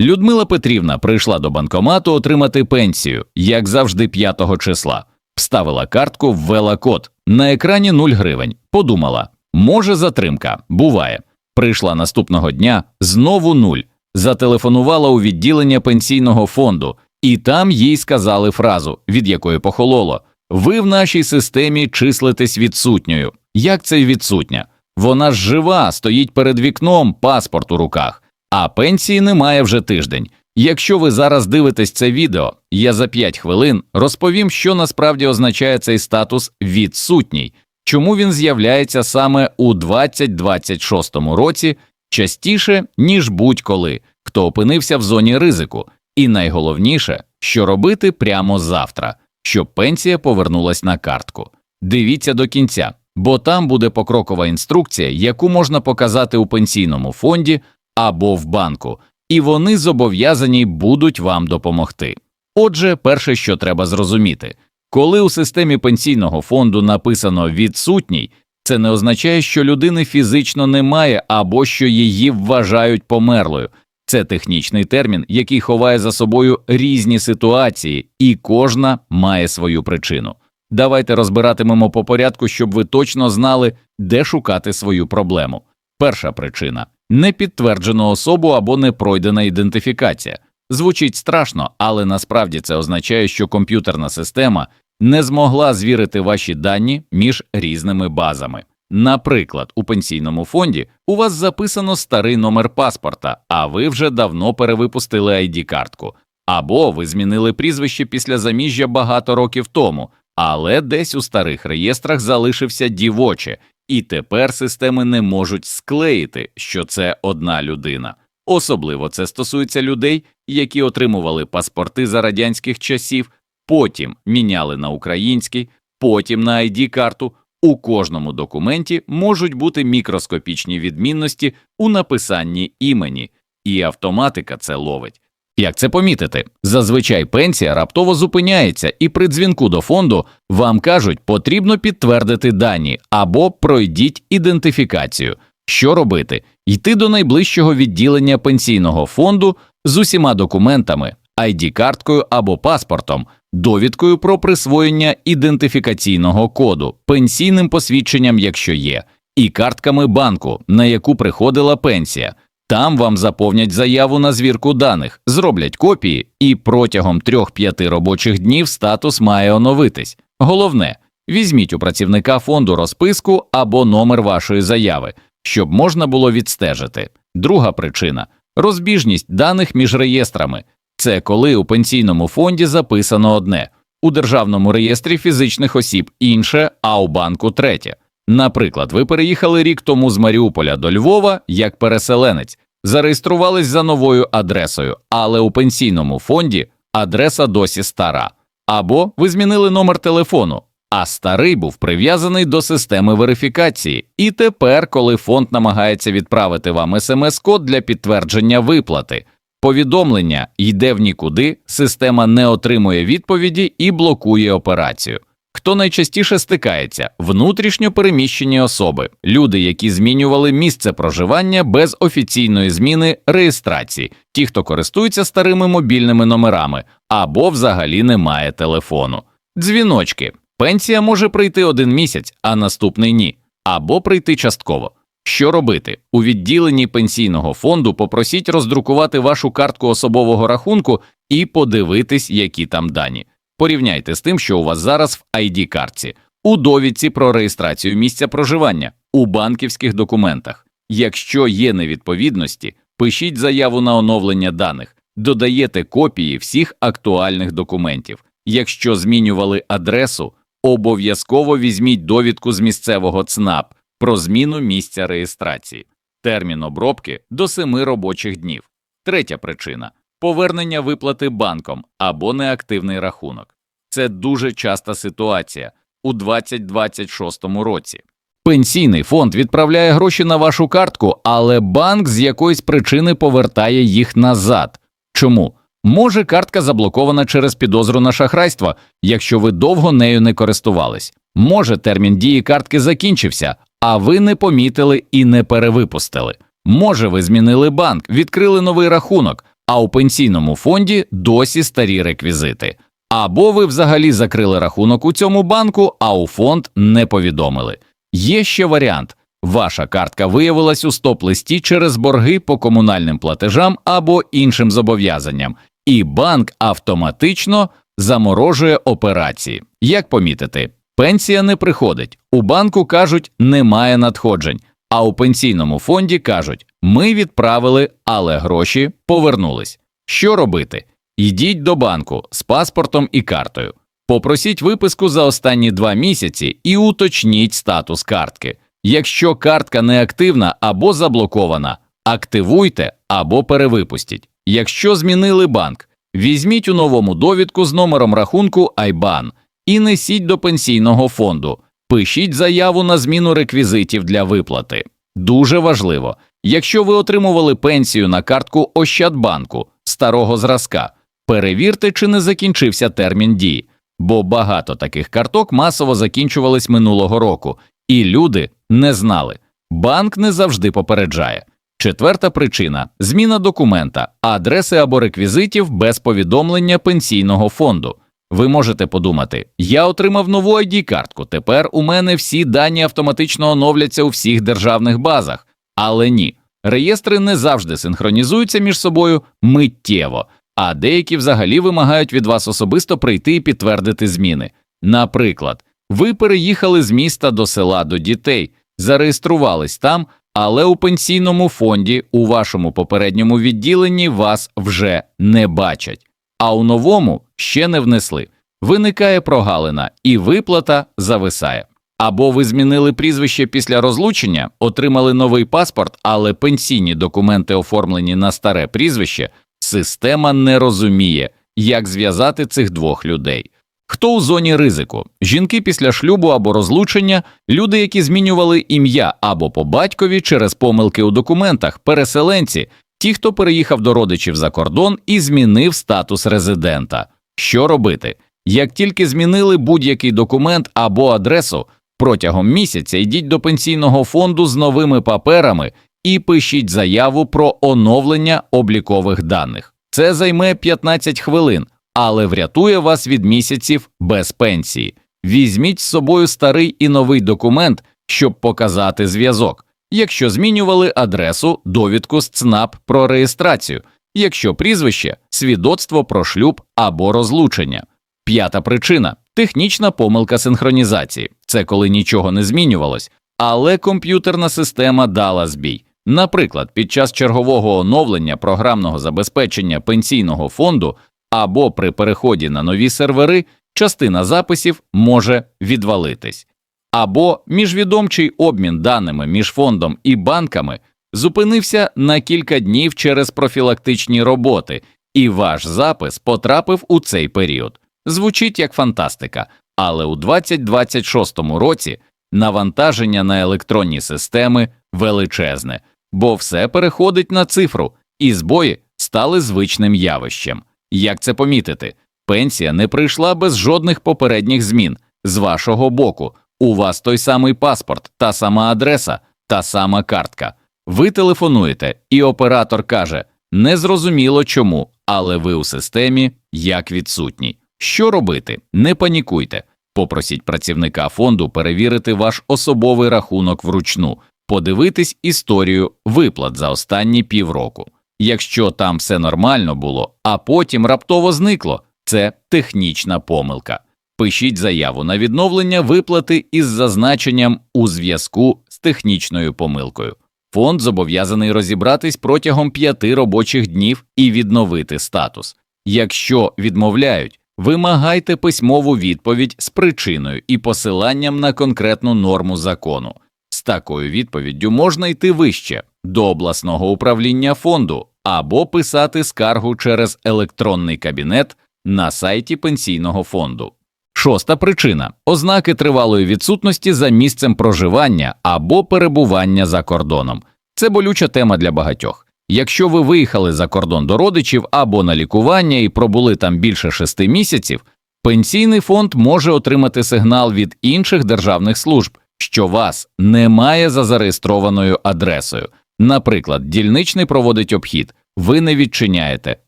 Людмила Петрівна прийшла до банкомату отримати пенсію, як завжди, 5 числа. Вставила картку, ввела код. На екрані 0 гривень. Подумала, може затримка, буває. Прийшла наступного дня знову нуль. Зателефонувала у відділення пенсійного фонду, і там їй сказали фразу, від якої похололо: Ви в нашій системі числитесь відсутньою. Як це відсутня? Вона ж жива, стоїть перед вікном, паспорт у руках, а пенсії немає вже тиждень. Якщо ви зараз дивитесь це відео, я за 5 хвилин розповім, що насправді означає цей статус відсутній, чому він з'являється саме у 2026 році частіше, ніж будь-коли, хто опинився в зоні ризику, і найголовніше, що робити прямо завтра, щоб пенсія повернулась на картку. Дивіться до кінця, бо там буде покрокова інструкція, яку можна показати у пенсійному фонді або в банку, і вони зобов'язані будуть вам допомогти. Отже, перше, що треба зрозуміти, коли у системі пенсійного фонду написано відсутній, це не означає, що людини фізично немає або що її вважають померлою. Це технічний термін, який ховає за собою різні ситуації, і кожна має свою причину. Давайте розбиратимемо по порядку, щоб ви точно знали, де шукати свою проблему. Перша причина непідтверджену особу або непройдена ідентифікація. Звучить страшно, але насправді це означає, що комп'ютерна система не змогла звірити ваші дані між різними базами. Наприклад, у пенсійному фонді у вас записано старий номер паспорта, а ви вже давно перевипустили id картку або ви змінили прізвище після заміжжя багато років тому, але десь у старих реєстрах залишився дівоче, і тепер системи не можуть склеїти, що це одна людина. Особливо це стосується людей, які отримували паспорти за радянських часів, потім міняли на український, потім на id карту. У кожному документі можуть бути мікроскопічні відмінності у написанні імені, і автоматика це ловить. Як це помітити? Зазвичай пенсія раптово зупиняється, і при дзвінку до фонду вам кажуть, потрібно підтвердити дані або пройдіть ідентифікацію. Що робити? Йти до найближчого відділення пенсійного фонду з усіма документами, id карткою або паспортом, довідкою про присвоєння ідентифікаційного коду, пенсійним посвідченням, якщо є, і картками банку, на яку приходила пенсія. Там вам заповнять заяву на звірку даних, зроблять копії, і протягом 3-5 робочих днів статус має оновитись. Головне, візьміть у працівника фонду розписку або номер вашої заяви, щоб можна було відстежити. Друга причина розбіжність даних між реєстрами. Це коли у пенсійному фонді записано одне, у державному реєстрі фізичних осіб інше, а у банку третє. Наприклад, ви переїхали рік тому з Маріуполя до Львова як переселенець, зареєструвались за новою адресою, але у пенсійному фонді адреса досі стара, або ви змінили номер телефону, а старий був прив'язаний до системи верифікації. І тепер, коли фонд намагається відправити вам смс-код для підтвердження виплати, повідомлення йде в нікуди, система не отримує відповіді і блокує операцію. Хто найчастіше стикається внутрішньо переміщені особи, люди, які змінювали місце проживання без офіційної зміни реєстрації, ті, хто користується старими мобільними номерами або взагалі не має телефону. Дзвіночки. Пенсія може прийти один місяць, а наступний ні, або прийти частково. Що робити? У відділенні пенсійного фонду попросіть роздрукувати вашу картку особового рахунку і подивитись, які там дані. Порівняйте з тим, що у вас зараз в id картці у довідці про реєстрацію місця проживання, у банківських документах. Якщо є невідповідності, пишіть заяву на оновлення даних, додаєте копії всіх актуальних документів. Якщо змінювали адресу, обов'язково візьміть довідку з місцевого ЦНАП про зміну місця реєстрації, термін обробки до 7 робочих днів. Третя причина повернення виплати банком або неактивний рахунок. Це дуже часта ситуація у 2026 році. Пенсійний фонд відправляє гроші на вашу картку, але банк з якоїсь причини повертає їх назад. Чому? Може, картка заблокована через підозру на шахрайство, якщо ви довго нею не користувались. Може, термін дії картки закінчився, а ви не помітили і не перевипустили. Може, ви змінили банк, відкрили новий рахунок, а у пенсійному фонді досі старі реквізити. Або ви взагалі закрили рахунок у цьому банку, а у фонд не повідомили. Є ще варіант. Ваша картка виявилась у стоп-листі через борги по комунальним платежам або іншим зобов'язанням, і банк автоматично заморожує операції. Як помітити, пенсія не приходить, у банку кажуть, немає надходжень, а у пенсійному фонді кажуть, ми відправили, але гроші повернулись. Що робити? Йдіть до банку з паспортом і картою. Попросіть виписку за останні два місяці і уточніть статус картки. Якщо картка неактивна або заблокована, активуйте або перевипустіть. Якщо змінили банк, візьміть у новому довідку з номером рахунку IBAN і несіть до пенсійного фонду. Пишіть заяву на зміну реквізитів для виплати. Дуже важливо, якщо ви отримували пенсію на картку Ощадбанку старого зразка, перевірте, чи не закінчився термін дії, бо багато таких карток масово закінчувались минулого року, і люди не знали. Банк не завжди попереджає. Четверта причина зміна документа, адреси або реквізитів без повідомлення пенсійного фонду. Ви можете подумати, я отримав нову id картку тепер у мене всі дані автоматично оновляться у всіх державних базах. Але ні, реєстри не завжди синхронізуються між собою миттєво, а деякі взагалі вимагають від вас особисто прийти і підтвердити зміни. Наприклад, ви переїхали з міста до села до дітей, зареєструвались там, але у пенсійному фонді у вашому попередньому відділенні вас вже не бачать, а у новому ще не внесли. Виникає прогалина і виплата зависає. Або ви змінили прізвище після розлучення, отримали новий паспорт, але пенсійні документи оформлені на старе прізвище, система не розуміє, як зв'язати цих двох людей. Хто у зоні ризику? Жінки після шлюбу або розлучення, люди, які змінювали ім'я або по батькові через помилки у документах, переселенці, ті, хто переїхав до родичів за кордон і змінив статус резидента. Що робити? Як тільки змінили будь-який документ або адресу, протягом місяця йдіть до пенсійного фонду з новими паперами і пишіть заяву про оновлення облікових даних. Це займе 15 хвилин але врятує вас від місяців без пенсії. Візьміть з собою старий і новий документ, щоб показати зв'язок. Якщо змінювали адресу, довідку з ЦНАП про реєстрацію, якщо прізвище, свідоцтво про шлюб або розлучення. П'ята причина технічна помилка синхронізації це коли нічого не змінювалось, але комп'ютерна система дала збій. Наприклад, під час чергового оновлення програмного забезпечення пенсійного фонду або при переході на нові сервери частина записів може відвалитись, або міжвідомчий обмін даними між фондом і банками зупинився на кілька днів через профілактичні роботи, і ваш запис потрапив у цей період. Звучить як фантастика, але у 2026 році навантаження на електронні системи величезне, бо все переходить на цифру, і збої стали звичним явищем. Як це помітити? Пенсія не прийшла без жодних попередніх змін з вашого боку. У вас той самий паспорт, та сама адреса, та сама картка. Ви телефонуєте, і оператор каже незрозуміло чому, але ви у системі як відсутній. Що робити? Не панікуйте. Попросіть працівника фонду перевірити ваш особовий рахунок вручну, подивитись історію виплат за останні півроку. Якщо там все нормально було, а потім раптово зникло, це технічна помилка. Пишіть заяву на відновлення виплати із зазначенням у зв'язку з технічною помилкою. Фонд зобов'язаний розібратись протягом п'яти робочих днів і відновити статус. Якщо відмовляють, вимагайте письмову відповідь з причиною і посиланням на конкретну норму закону. З такою відповіддю можна йти вище до обласного управління фонду або писати скаргу через електронний кабінет на сайті пенсійного фонду. Шоста причина ознаки тривалої відсутності за місцем проживання або перебування за кордоном. Це болюча тема для багатьох. Якщо ви виїхали за кордон до родичів або на лікування і пробули там більше шести місяців, пенсійний фонд може отримати сигнал від інших державних служб, що вас немає за зареєстрованою адресою. Наприклад, дільничний проводить обхід, ви не відчиняєте.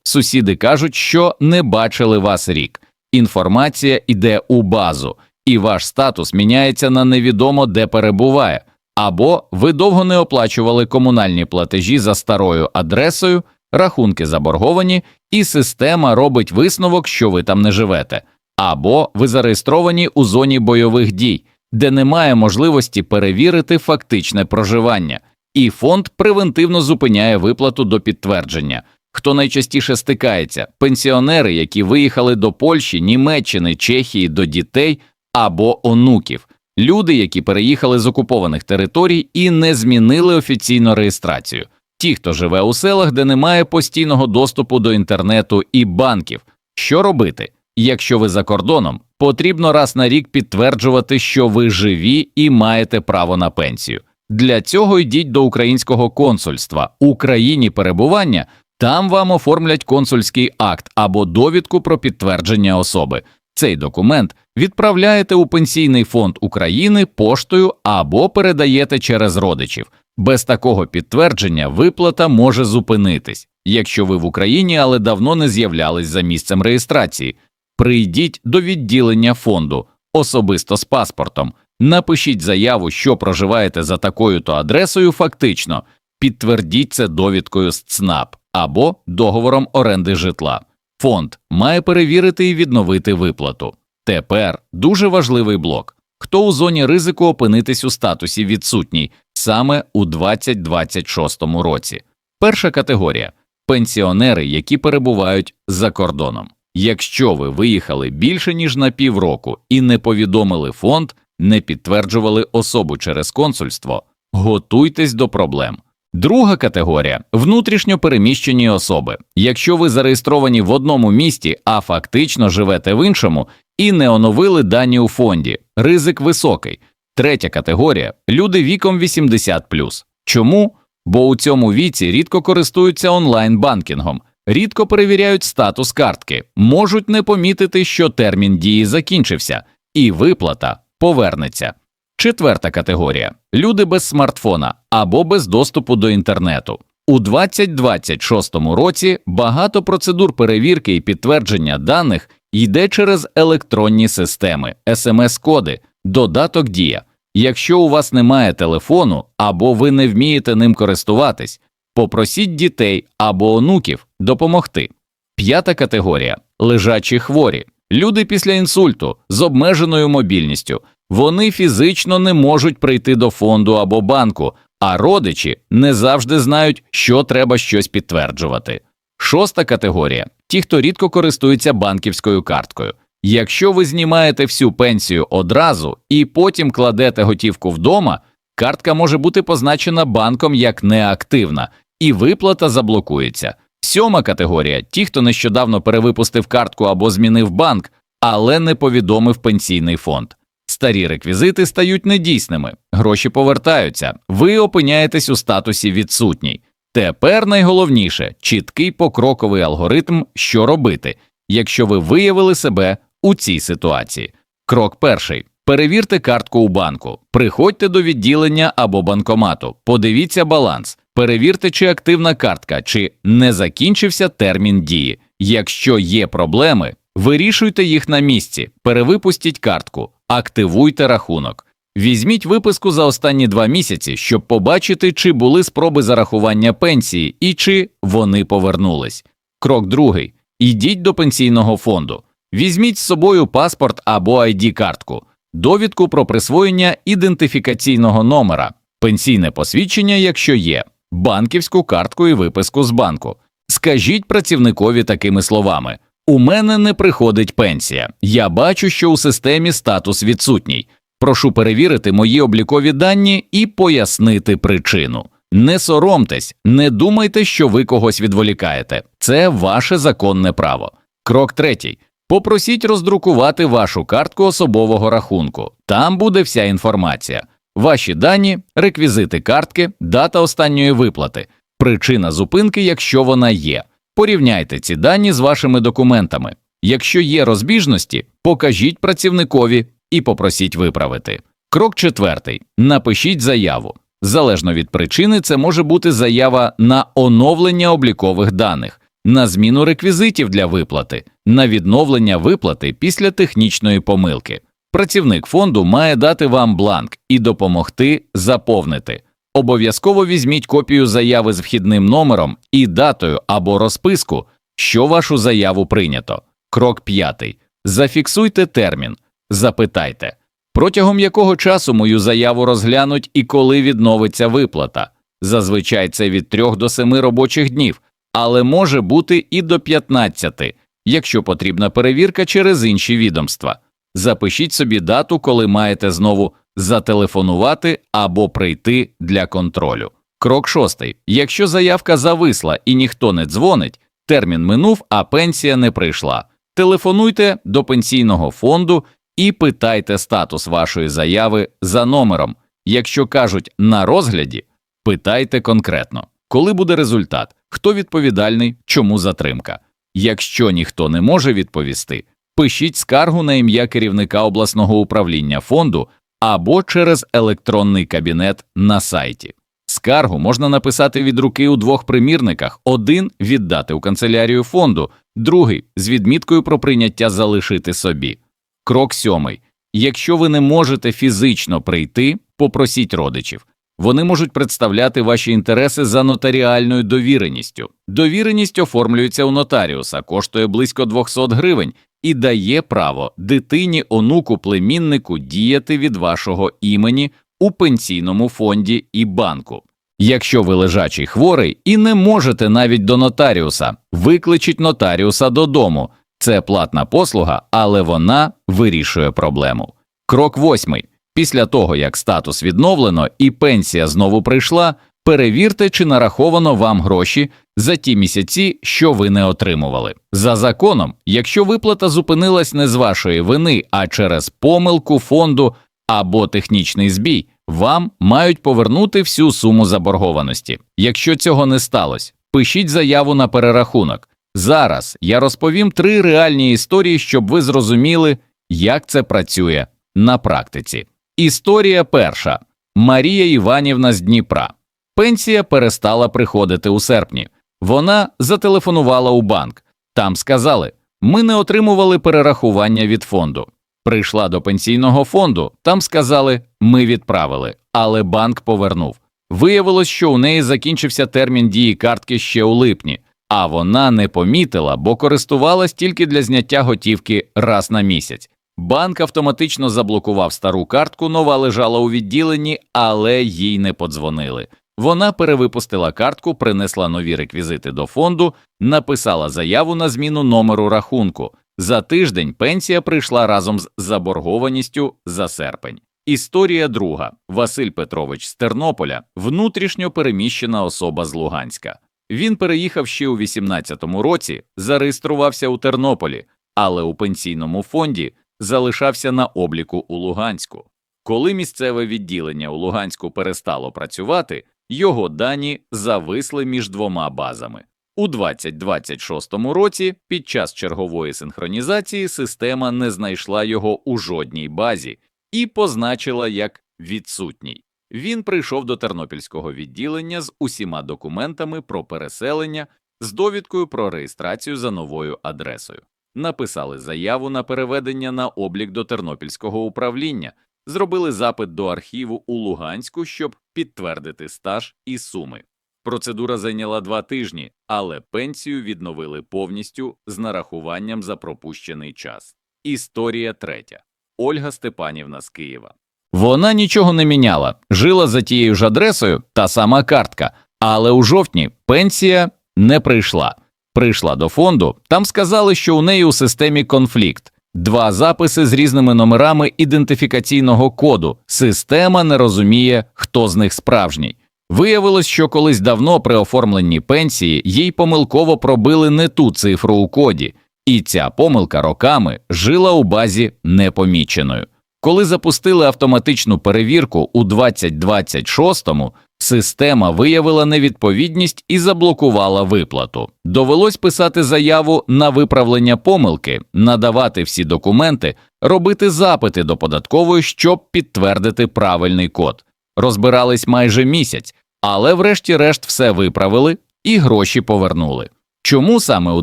Сусіди кажуть, що не бачили вас рік. Інформація йде у базу, і ваш статус міняється на невідомо де перебуває, або ви довго не оплачували комунальні платежі за старою адресою, рахунки заборговані, і система робить висновок, що ви там не живете, або ви зареєстровані у зоні бойових дій, де немає можливості перевірити фактичне проживання, і фонд превентивно зупиняє виплату до підтвердження. Хто найчастіше стикається? Пенсіонери, які виїхали до Польщі, Німеччини, Чехії до дітей або онуків, люди, які переїхали з окупованих територій і не змінили офіційно реєстрацію, ті, хто живе у селах, де немає постійного доступу до інтернету і банків. Що робити? Якщо ви за кордоном, потрібно раз на рік підтверджувати, що ви живі і маєте право на пенсію. Для цього йдіть до українського консульства у країні перебування. Там вам оформлять консульський акт або довідку про підтвердження особи. Цей документ відправляєте у Пенсійний фонд України поштою або передаєте через родичів. Без такого підтвердження виплата може зупинитись, якщо ви в Україні, але давно не з'являлись за місцем реєстрації. Прийдіть до відділення фонду особисто з паспортом, напишіть заяву, що проживаєте за такою то адресою фактично, підтвердіть це довідкою з ЦНАП або договором оренди житла. Фонд має перевірити і відновити виплату. Тепер дуже важливий блок. Хто у зоні ризику опинитись у статусі відсутній саме у 2026 році? Перша категорія пенсіонери, які перебувають за кордоном. Якщо ви виїхали більше ніж на півроку і не повідомили фонд, не підтверджували особу через консульство, готуйтесь до проблем. Друга категорія внутрішньо переміщені особи. Якщо ви зареєстровані в одному місті, а фактично живете в іншому і не оновили дані у фонді, ризик високий. Третя категорія люди віком 80+. Чому? Бо у цьому віці рідко користуються онлайн банкінгом, рідко перевіряють статус картки, можуть не помітити, що термін дії закінчився, і виплата повернеться. Четверта категорія люди без смартфона або без доступу до інтернету. У 2026 році багато процедур перевірки і підтвердження даних йде через електронні системи, смс-коди, додаток Дія. Якщо у вас немає телефону або ви не вмієте ним користуватись, попросіть дітей або онуків допомогти. П'ята категорія лежачі хворі, люди після інсульту з обмеженою мобільністю. Вони фізично не можуть прийти до фонду або банку, а родичі не завжди знають, що треба щось підтверджувати. Шоста категорія ті, хто рідко користується банківською карткою. Якщо ви знімаєте всю пенсію одразу і потім кладете готівку вдома, картка може бути позначена банком як неактивна, і виплата заблокується. Сьома категорія ті, хто нещодавно перевипустив картку або змінив банк, але не повідомив пенсійний фонд. Старі реквізити стають недійсними, гроші повертаються, ви опиняєтесь у статусі відсутній. Тепер найголовніше чіткий покроковий алгоритм, що робити, якщо ви виявили себе у цій ситуації. Крок перший. Перевірте картку у банку, приходьте до відділення або банкомату, подивіться баланс, перевірте, чи активна картка, чи не закінчився термін дії. Якщо є проблеми, вирішуйте їх на місці, перевипустіть картку, активуйте рахунок. Візьміть виписку за останні два місяці, щоб побачити, чи були спроби зарахування пенсії і чи вони повернулись. Крок другий. Ідіть до пенсійного фонду. Візьміть з собою паспорт або id картку довідку про присвоєння ідентифікаційного номера, пенсійне посвідчення, якщо є, банківську картку і виписку з банку. Скажіть працівникові такими словами: У мене не приходить пенсія. Я бачу, що у системі статус відсутній. Прошу перевірити мої облікові дані і пояснити причину. Не соромтесь, не думайте, що ви когось відволікаєте. Це ваше законне право. Крок третій. Попросіть роздрукувати вашу картку особового рахунку. Там буде вся інформація. Ваші дані, реквізити картки, дата останньої виплати, причина зупинки, якщо вона є. Порівняйте ці дані з вашими документами. Якщо є розбіжності, покажіть працівникові і попросіть виправити. Крок четвертий. Напишіть заяву. Залежно від причини, це може бути заява на оновлення облікових даних, на зміну реквізитів для виплати, на відновлення виплати після технічної помилки. Працівник фонду має дати вам бланк і допомогти заповнити. Обов'язково візьміть копію заяви з вхідним номером і датою або розписку, що вашу заяву прийнято. Крок п'ятий. Зафіксуйте термін. Запитайте, протягом якого часу мою заяву розглянуть і коли відновиться виплата. Зазвичай це від 3 до 7 робочих днів, але може бути і до 15, якщо потрібна перевірка через інші відомства. Запишіть собі дату, коли маєте знову зателефонувати або прийти для контролю. Крок шостий. Якщо заявка зависла і ніхто не дзвонить, термін минув, а пенсія не прийшла. Телефонуйте до пенсійного фонду і питайте статус вашої заяви за номером. Якщо кажуть на розгляді, питайте конкретно, коли буде результат, хто відповідальний, чому затримка. Якщо ніхто не може відповісти, пишіть скаргу на ім'я керівника обласного управління фонду або через електронний кабінет на сайті. Скаргу можна написати від руки у двох примірниках: один віддати у канцелярію фонду, другий з відміткою про прийняття залишити собі. Крок сьомий. Якщо ви не можете фізично прийти, попросіть родичів. Вони можуть представляти ваші інтереси за нотаріальною довіреністю. Довіреність оформлюється у нотаріуса, коштує близько 200 гривень і дає право дитині, онуку, племіннику діяти від вашого імені у пенсійному фонді і банку. Якщо ви лежачий хворий і не можете навіть до нотаріуса, викличіть нотаріуса додому. Це платна послуга, але вона вирішує проблему. Крок восьмий. Після того, як статус відновлено і пенсія знову прийшла, перевірте, чи нараховано вам гроші за ті місяці, що ви не отримували. За законом, якщо виплата зупинилась не з вашої вини, а через помилку фонду або технічний збій, вам мають повернути всю суму заборгованості. Якщо цього не сталося, пишіть заяву на перерахунок. Зараз я розповім три реальні історії, щоб ви зрозуміли, як це працює на практиці. Історія перша Марія Іванівна з Дніпра. Пенсія перестала приходити у серпні. Вона зателефонувала у банк. Там сказали: ми не отримували перерахування від фонду. Прийшла до пенсійного фонду, там сказали, ми відправили, але банк повернув. Виявилось, що у неї закінчився термін дії картки ще у липні, а вона не помітила, бо користувалась тільки для зняття готівки раз на місяць. Банк автоматично заблокував стару картку, нова лежала у відділенні, але їй не подзвонили. Вона перевипустила картку, принесла нові реквізити до фонду, написала заяву на зміну номеру рахунку. За тиждень пенсія прийшла разом з заборгованістю за серпень. Історія друга Василь Петрович з Тернополя, внутрішньо переміщена особа з Луганська. Він переїхав ще у 18-му році, зареєструвався у Тернополі, але у пенсійному фонді залишався на обліку у Луганську. Коли місцеве відділення у Луганську перестало працювати, його дані зависли між двома базами. У 2026 році під час чергової синхронізації система не знайшла його у жодній базі і позначила як відсутній. Він прийшов до тернопільського відділення з усіма документами про переселення з довідкою про реєстрацію за новою адресою. Написали заяву на переведення на облік до тернопільського управління, зробили запит до архіву у Луганську, щоб підтвердити стаж і суми. Процедура зайняла два тижні, але пенсію відновили повністю з нарахуванням за пропущений час. Історія третя Ольга Степанівна з Києва. Вона нічого не міняла, жила за тією ж адресою та сама картка, але у жовтні пенсія не прийшла. Прийшла до фонду, там сказали, що у неї у системі конфлікт. Два записи з різними номерами ідентифікаційного коду. Система не розуміє, хто з них справжній. Виявилось, що колись давно при оформленні пенсії їй помилково пробили не ту цифру у коді, і ця помилка роками жила у базі непоміченою. Коли запустили автоматичну перевірку у 2026-му, система виявила невідповідність і заблокувала виплату. Довелось писати заяву на виправлення помилки, надавати всі документи, робити запити до податкової, щоб підтвердити правильний код. розбирались майже місяць, але врешті-решт все виправили і гроші повернули. Чому саме у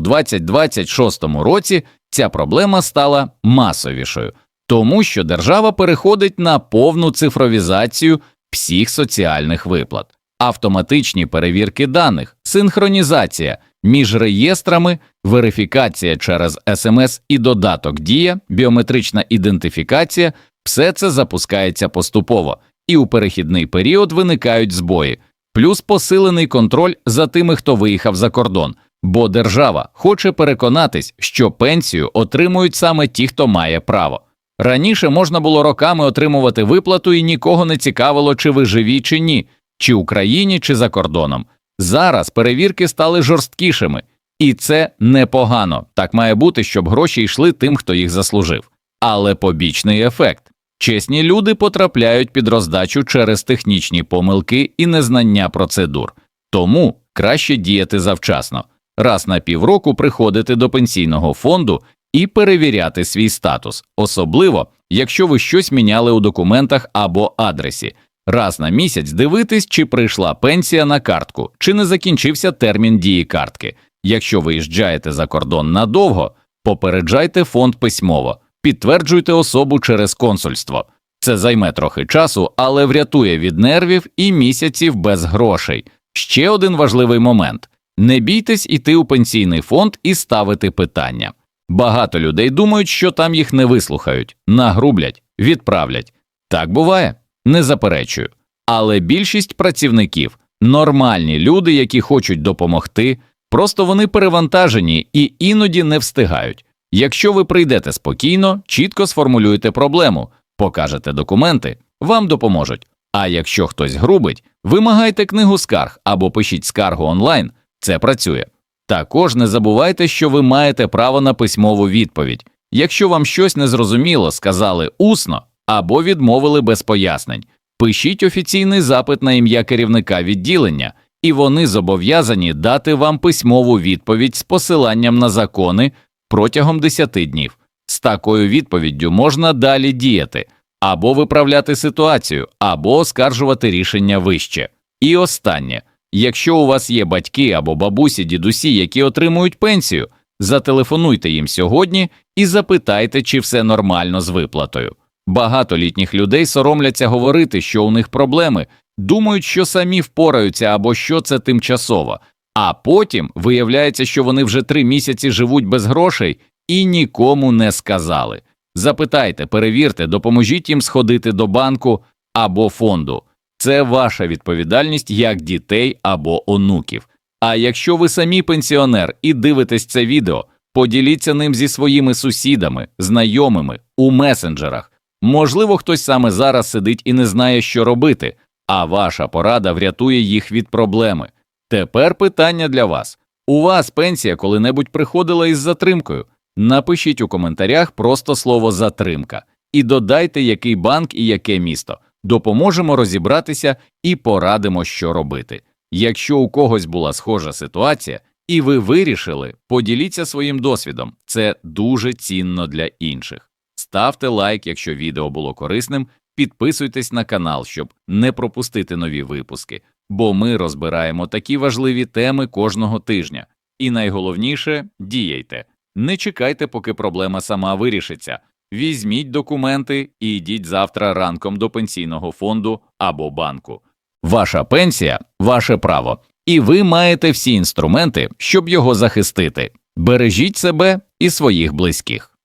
2026 році ця проблема стала масовішою? Тому що держава переходить на повну цифровізацію всіх соціальних виплат, автоматичні перевірки даних, синхронізація між реєстрами, верифікація через СМС і додаток Дія, біометрична ідентифікація все це запускається поступово, і у перехідний період виникають збої, плюс посилений контроль за тими, хто виїхав за кордон. Бо держава хоче переконатись, що пенсію отримують саме ті, хто має право. Раніше можна було роками отримувати виплату і нікого не цікавило, чи ви живі, чи ні, чи в Україні, чи за кордоном. Зараз перевірки стали жорсткішими, і це непогано. Так має бути, щоб гроші йшли тим, хто їх заслужив. Але побічний ефект чесні люди потрапляють під роздачу через технічні помилки і незнання процедур, тому краще діяти завчасно, раз на півроку приходити до пенсійного фонду і перевіряти свій статус, особливо якщо ви щось міняли у документах або адресі. Раз на місяць дивитись, чи прийшла пенсія на картку, чи не закінчився термін дії картки. Якщо виїжджаєте за кордон надовго, попереджайте фонд письмово, підтверджуйте особу через консульство. Це займе трохи часу, але врятує від нервів і місяців без грошей. Ще один важливий момент: не бійтесь іти у пенсійний фонд і ставити питання. Багато людей думають, що там їх не вислухають, нагрублять, відправлять. Так буває, не заперечую. Але більшість працівників нормальні люди, які хочуть допомогти, просто вони перевантажені і іноді не встигають. Якщо ви прийдете спокійно, чітко сформулюєте проблему, покажете документи, вам допоможуть. А якщо хтось грубить, вимагайте книгу скарг або пишіть скаргу онлайн, це працює. Також не забувайте, що ви маєте право на письмову відповідь. Якщо вам щось незрозуміло сказали усно або відмовили без пояснень, пишіть офіційний запит на ім'я керівника відділення, і вони зобов'язані дати вам письмову відповідь з посиланням на закони протягом 10 днів. З такою відповіддю можна далі діяти або виправляти ситуацію, або оскаржувати рішення вище. І останнє. Якщо у вас є батьки або бабусі, дідусі, які отримують пенсію, зателефонуйте їм сьогодні і запитайте, чи все нормально з виплатою. Багато літніх людей соромляться говорити, що у них проблеми, думають, що самі впораються або що це тимчасово, а потім виявляється, що вони вже три місяці живуть без грошей і нікому не сказали. Запитайте, перевірте, допоможіть їм сходити до банку або фонду. Це ваша відповідальність як дітей або онуків. А якщо ви самі пенсіонер і дивитесь це відео, поділіться ним зі своїми сусідами, знайомими у месенджерах. Можливо, хтось саме зараз сидить і не знає, що робити, а ваша порада врятує їх від проблеми. Тепер питання для вас: у вас пенсія коли-небудь приходила із затримкою? Напишіть у коментарях просто слово затримка і додайте, який банк і яке місто. Допоможемо розібратися і порадимо, що робити. Якщо у когось була схожа ситуація, і ви вирішили, поділіться своїм досвідом, це дуже цінно для інших. Ставте лайк, якщо відео було корисним, підписуйтесь на канал, щоб не пропустити нові випуски, бо ми розбираємо такі важливі теми кожного тижня. І найголовніше діяйте. Не чекайте, поки проблема сама вирішиться. Візьміть документи і йдіть завтра ранком до пенсійного фонду або банку. Ваша пенсія ваше право, і ви маєте всі інструменти, щоб його захистити. Бережіть себе і своїх близьких.